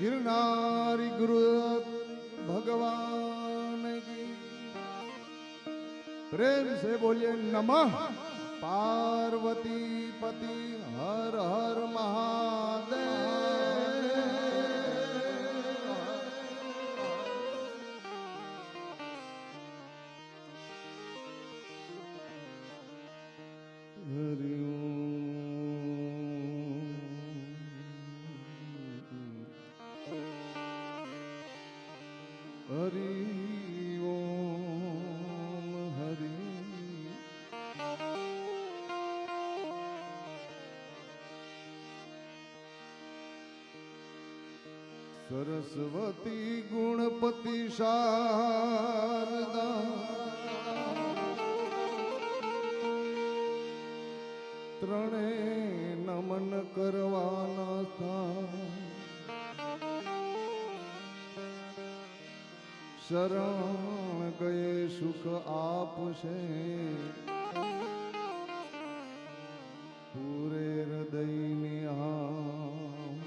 ગિરનારી ગુરુ ભગવાન પ્રેમ સે બોલીએ નમઃ. પાર્વતી પતિ હર હર મહાદેવ. હરી ઓમ હરી સરસ્વતી ગુણપતિ શારદા ત્રણે નમન કરો શરણ ગયે સુખ આપશે? પૂરે હૃદયની આમ.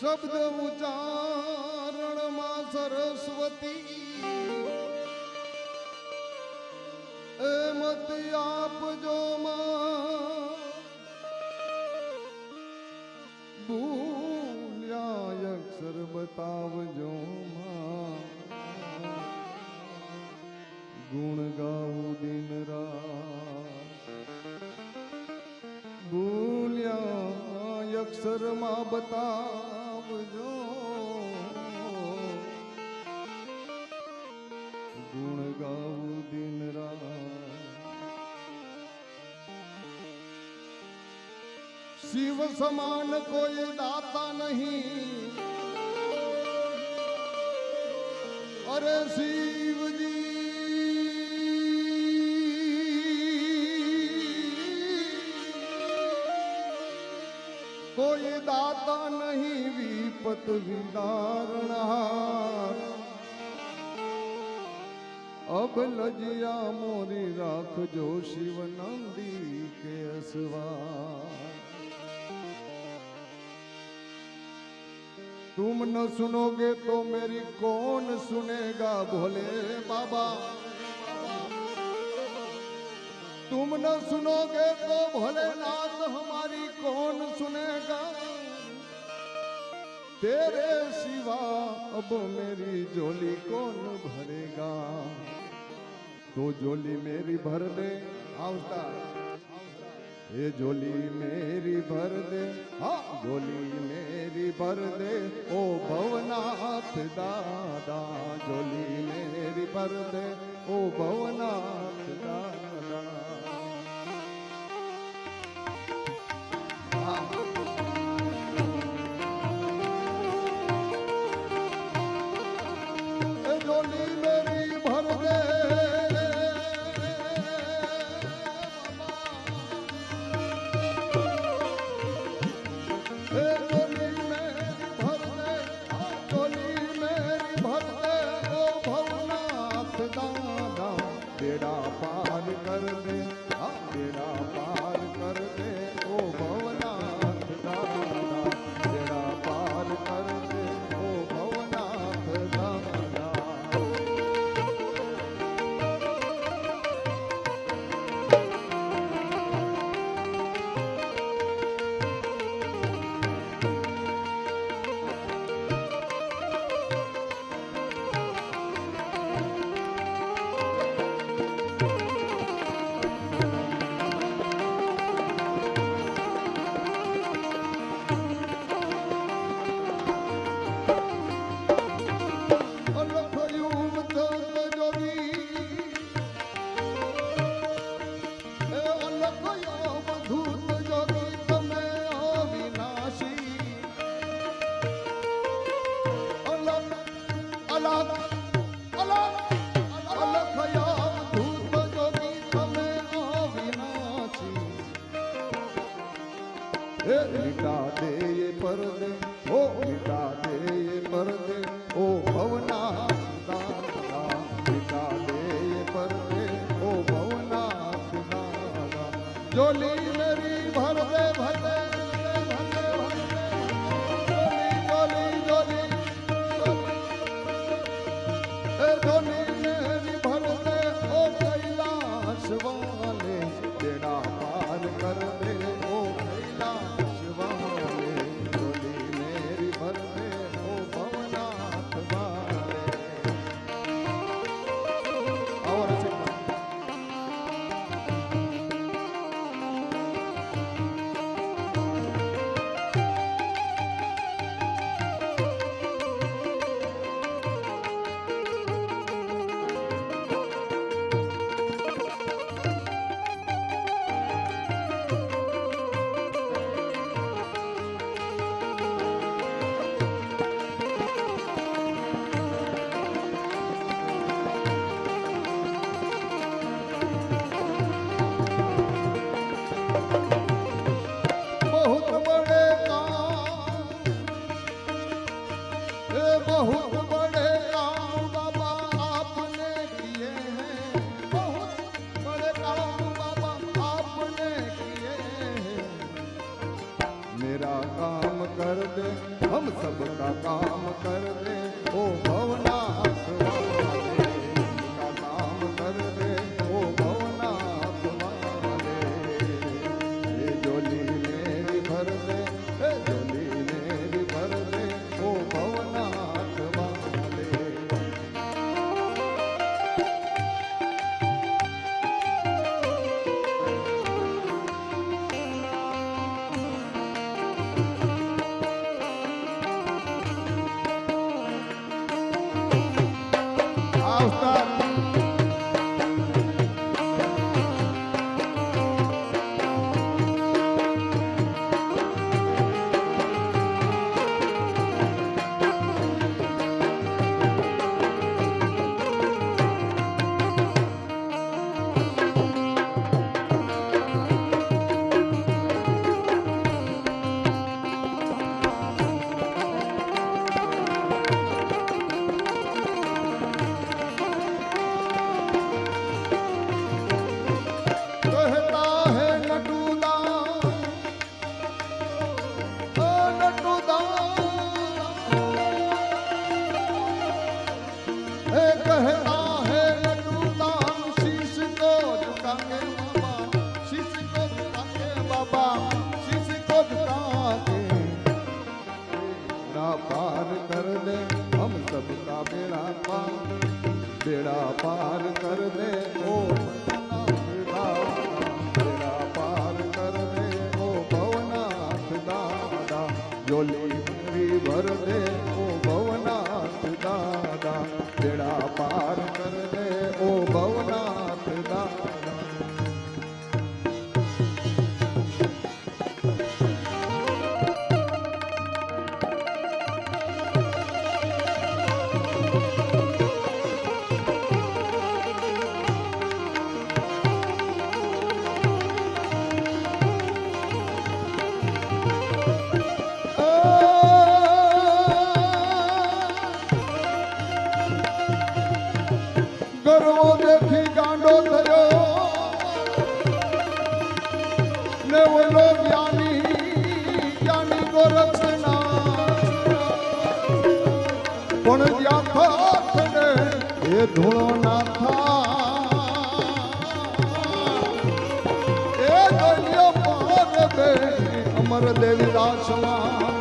શબ્દ ઉચ્ચારણમાં સરસ્વતી. એ મત આપજો. અક્ષરમાં બતાવજો. ગુણ ગાવું દિન શિવ સમાન કોઈ દાતા નહીં. અરે શિવજી कोई दाता नहीं विपत विदारण अब लजिया मोरी राख जो शिव नंदी के असवा तुम न सुनोगे तो मेरी कौन सुनेगा? भोले बाबा तुम न सुनोगे तो भोलेनाथ हमारी कौन सुनेगा? तेरे सिवा अब मेरी झोली कौन भरेगा? तो झोली मेरी भर दे। आवता ये झोली मेरी भर दे। हाँ झोली मेरी भर दे। ओ भवनाथ दादा, झोली मेरी भर दे। ओ भवनाथ मिटा दे ये पर्दे ओ मिटा दे ये पर्दे ओ भवना मिटा दे ये पर्दे ओ भवना जो लीलरी भर दे भर दे જોલી ડુંગરી ભર દે ઓ ભવનાથ દાદા બેડા પાર કર દે ઓ ધૂળો ના થા અમર દેવી દાસમાં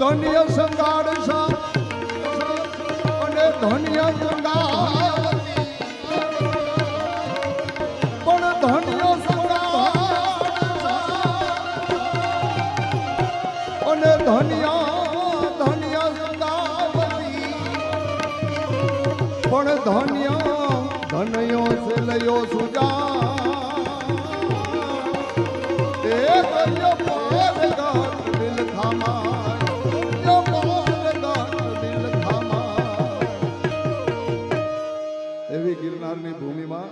ધન્ય સંગાડ સા અને ધન્ય સંગાડ ધન્ય, ધનયો સેલયો સુજા. એ ધન્ય પોત ગાત દિલ થામા એવી ગિરનારની ભૂમિમાં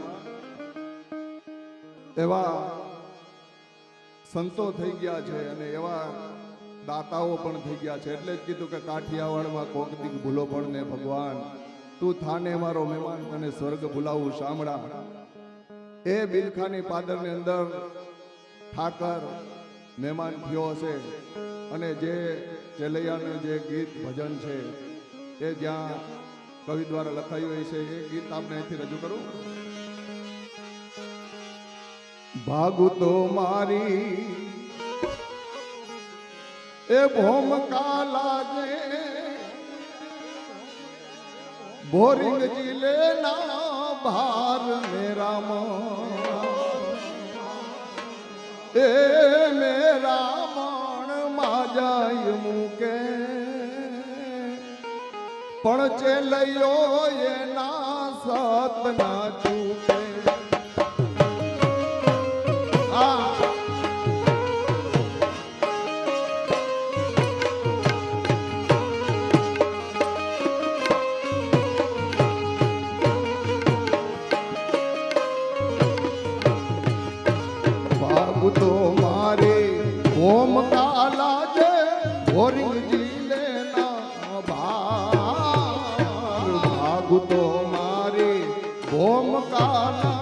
એવા સંતો થઈ ગયા છે અને એવા દાતાઓ પણ થઈ ગયા છે. એટલે જ કીધું કે કાઠિયાવાડમાં કોકથી ભૂલો પણ ને ભગવાન. તું થાને મારો મહેમાન તને સ્વર્ગ ભૂલાવું, શામળા. એ બિલખાની પાદરની અંદર ઠાકર મહેમાન થયો હશે અને જે ચેલૈયાનું જે ગીત ભજન છે, એ જ્યાં કવિ દ્વારા લખાયું હોય છે, એ ગીત આપણે અહીંથી રજૂ કરું? ભાગુ તો મારી. એ ભોમકા લાગે બોરિંગ જિલ્લે ના ભાર મેરામાં એ મેરા મણ માજાય મૂકે પણ ચેલૈયો એના સત મારે ઓમ કાલા જે હોરિંગ જીલે ના ભાર. ભાગુ તો મારે ઓમ કાલા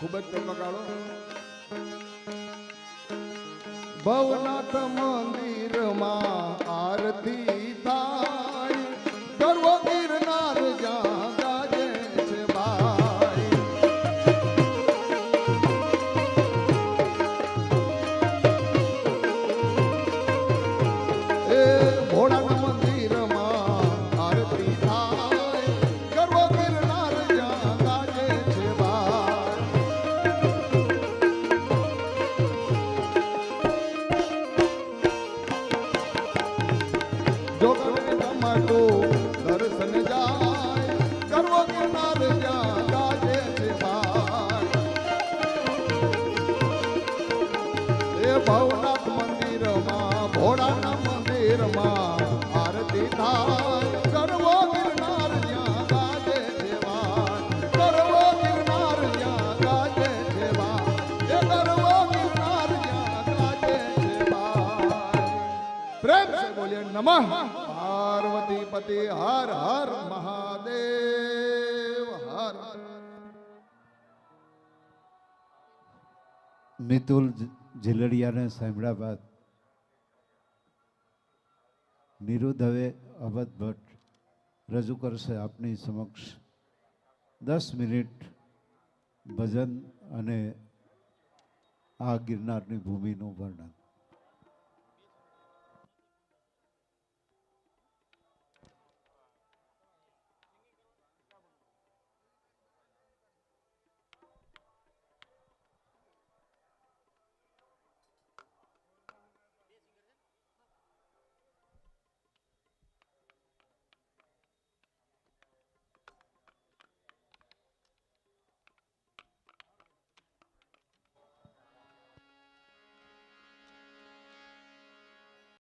ખૂબ જ ટપકાળો ભવનાથ મંદિરમાં આરતી થાય. ગરવો કાલ્ય નમ. પાર્વતી પતિ, હર હર મહાદેવ, હર. મિતુલ ઝીલડિયાને સાંભળ્યા બાદ નિરુદ્ધ હવે અવધ ભટ્ટ રજૂ કરશે આપની સમક્ષ. દસ મિનિટ ભજન અને આ ગિરનારની ભૂમિનું વર્ણન.